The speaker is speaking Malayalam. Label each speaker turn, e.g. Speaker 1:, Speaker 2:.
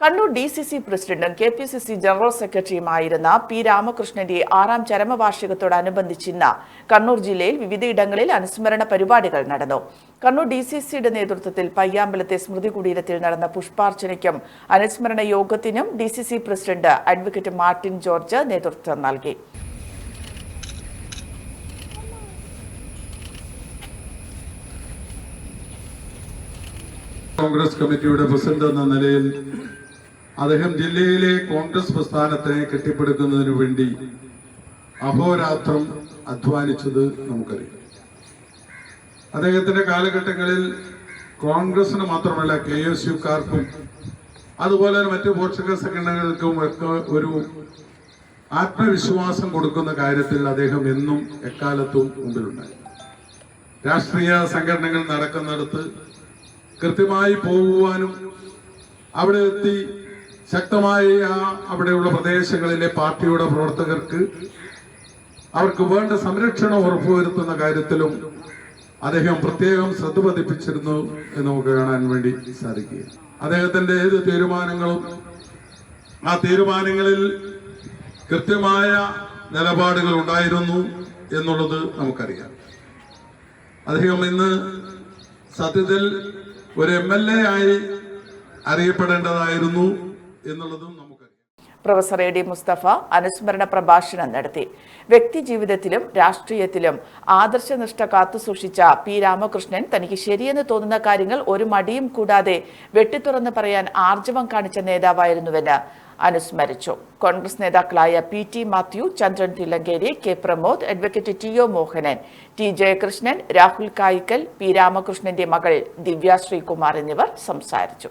Speaker 1: കണ്ണൂർ ഡി സി സി പ്രസിഡന്റും K P C C general സെക്രട്ടറിയുമായിരുന്ന P രാമകൃഷ്ണന്റെ ആറാം ചരമവാർഷികത്തോടനുബന്ധിച്ച് ഇന്ന് കണ്ണൂർ ജില്ലയിൽ വിവിധയിടങ്ങളിൽ അനുസ്മരണ പരിപാടികൾ നടന്നു. കണ്ണൂർ ഡി സി സിയുടെ നേതൃത്വത്തിൽ പയ്യാമ്പലത്തെ സ്മൃതി കുടീരത്തിൽ നടന്ന പുഷ്പാർച്ചനയ്ക്കും അനുസ്മരണ യോഗത്തിനും D C C president advocate Martin George നേതൃത്വം നൽകി.
Speaker 2: കോൺഗ്രസ് കമ്മിറ്റിയുടെ പ്രസിഡന്റ് എന്ന നിലയിൽ അദ്ദേഹം ജില്ലയിലെ കോൺഗ്രസ് പ്രസ്ഥാനത്തെ കെട്ടിപ്പടുക്കുന്നതിനു വേണ്ടി അഹോരാത്രം അധ്വാനിച്ചത് നമുക്കറിയാം. അദ്ദേഹത്തിന്റെ കാലഘട്ടങ്ങളിൽ കോൺഗ്രസിന് മാത്രമല്ല കെ എസ് യുക്കാർക്കും അതുപോലെ മറ്റു പോഷക സംഘടനകൾക്കും ഒക്കെ ഒരു ആത്മവിശ്വാസം കൊടുക്കുന്ന കാര്യത്തിൽ അദ്ദേഹം എന്നും എക്കാലത്തും മുമ്പിലുണ്ടായി. രാഷ്ട്രീയ സംഘടനകൾ നടക്കുന്നിടത്ത് കൃത്യമായി പോകുവാനും അവിടെ എത്തി ശക്തമായി അവിടെയുള്ള പ്രദേശങ്ങളിലെ പാർട്ടിയുടെ പ്രവർത്തകർക്ക് അവർക്ക് വേണ്ട സംരക്ഷണം ഉറപ്പുവരുത്തുന്ന കാര്യത്തിലും അദ്ദേഹം പ്രത്യേകം ശ്രദ്ധ പതിപ്പിച്ചിരുന്നു എന്ന് നമുക്ക് കാണാൻ വേണ്ടി സാധിക്കുക അദ്ദേഹത്തിന്റെ ഏത് തീരുമാനങ്ങളും ആ തീരുമാനങ്ങളിൽ കൃത്യമായ നിലപാടുകൾ ഉണ്ടായിരുന്നു എന്നുള്ളത് നമുക്കറിയാം. അദ്ദേഹം ഇന്ന് സത്യത്തിൽ ഒരു എം എൽ എ ആയി അറിയപ്പെടേണ്ടതായിരുന്നു. എന്നുള്ളതും നമുക്കറിയാം.
Speaker 1: പ്രൊഫസർ എ ഡി മുസ്തഫ അനുസ്മരണ പ്രഭാഷണം നടത്തി. വ്യക്തി ജീവിതത്തിലും രാഷ്ട്രീയത്തിലും ആദർശനിഷ്ഠ കാത്തുസൂക്ഷിച്ച പി രാമകൃഷ്ണൻ തനിക്ക് ശരിയെന്ന് തോന്നുന്ന കാര്യങ്ങൾ ഒരു മടിയും കൂടാതെ വെട്ടിത്തുറന്ന് പറയാൻ ആർജവം കാണിച്ച നേതാവായിരുന്നുവെന്ന് അനുസ്മരിച്ചു. കോൺഗ്രസ് നേതാക്കളായ P T Mathew Chandran Thillankeri K Pramod advocate T O Mohanan T Jayakrishnan Rahul Kayikkal P രാമകൃഷ്ണന്റെ മകൾ ദിവ്യ ശ്രീകുമാർ എന്നിവർ സംസാരിച്ചു.